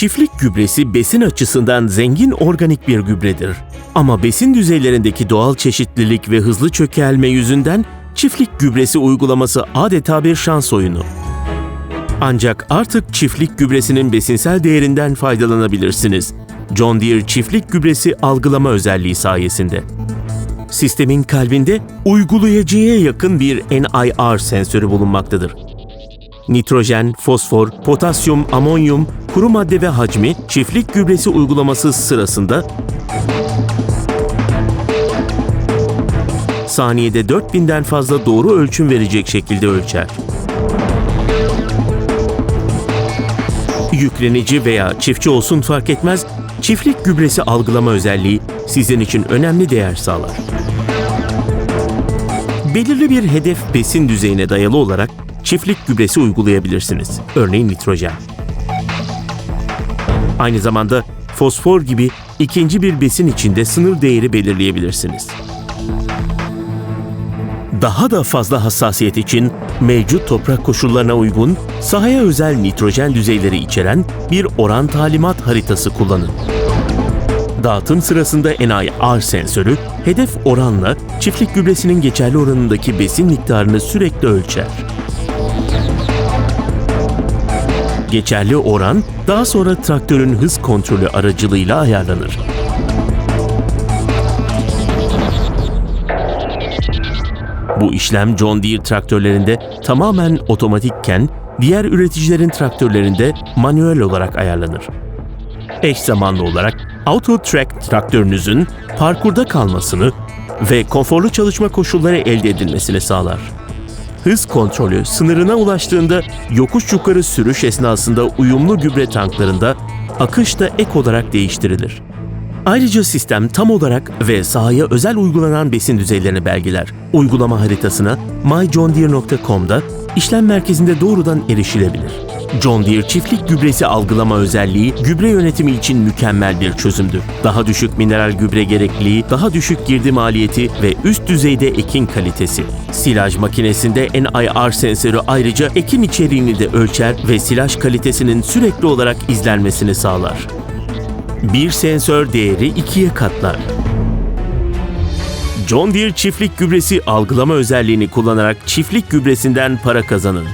Çiftlik gübresi besin açısından zengin organik bir gübredir. Ama besin düzeylerindeki doğal çeşitlilik ve hızlı çökelme yüzünden çiftlik gübresi uygulaması adeta bir şans oyunu. Ancak artık çiftlik gübresinin besinsel değerinden faydalanabilirsiniz. John Deere çiftlik gübresi algılama özelliği sayesinde. Sistemin kalbinde uygulayıcıya yakın bir NIR sensörü bulunmaktadır. Nitrojen, fosfor, potasyum, amonyum, kuru madde ve hacmi çiftlik gübresi uygulaması sırasında saniyede 4000'den fazla doğru ölçüm verecek şekilde ölçer. Yüklenici veya çiftçi olsun fark etmez, çiftlik gübresi algılama özelliği sizin için önemli değer sağlar. Belirli bir hedef besin düzeyine dayalı olarak çiftlik gübresi uygulayabilirsiniz. Örneğin nitrojen. Aynı zamanda fosfor gibi ikinci bir besin içinde sınır değeri belirleyebilirsiniz. Daha da fazla hassasiyet için mevcut toprak koşullarına uygun, sahaya özel nitrojen düzeyleri içeren bir oran talimat haritası kullanın. Dağıtım sırasında NIR sensörü hedef oranla çiftlik gübresinin geçerli oranındaki besin miktarını sürekli ölçer. Geçerli oran daha sonra traktörün hız kontrolü aracılığıyla ayarlanır. Bu işlem John Deere traktörlerinde tamamen otomatikken diğer üreticilerin traktörlerinde manuel olarak ayarlanır. Eş zamanlı olarak Auto Track traktörünüzün parkurda kalmasını ve konforlu çalışma koşulları elde edilmesini sağlar. Hız kontrolü sınırına ulaştığında yokuş yukarı sürüş esnasında uyumlu gübre tanklarında akış da ek olarak değiştirilir. Ayrıca sistem tam olarak ve sahaya özel uygulanan besin düzeylerini belgeler. Uygulama haritasına myjohndeere.com'da işlem merkezinde doğrudan erişilebilir. John Deere çiftlik gübresi algılama özelliği gübre yönetimi için mükemmel bir çözümdür. Daha düşük mineral gübre gerekliliği, daha düşük girdi maliyeti ve üst düzeyde ekin kalitesi. Silaj makinesinde NIR sensörü ayrıca ekim içeriğini de ölçer ve silaj kalitesinin sürekli olarak izlenmesini sağlar. Bir sensör değeri ikiye katlar. John Deere çiftlik gübresi algılama özelliğini kullanarak çiftlik gübresinden para kazanın.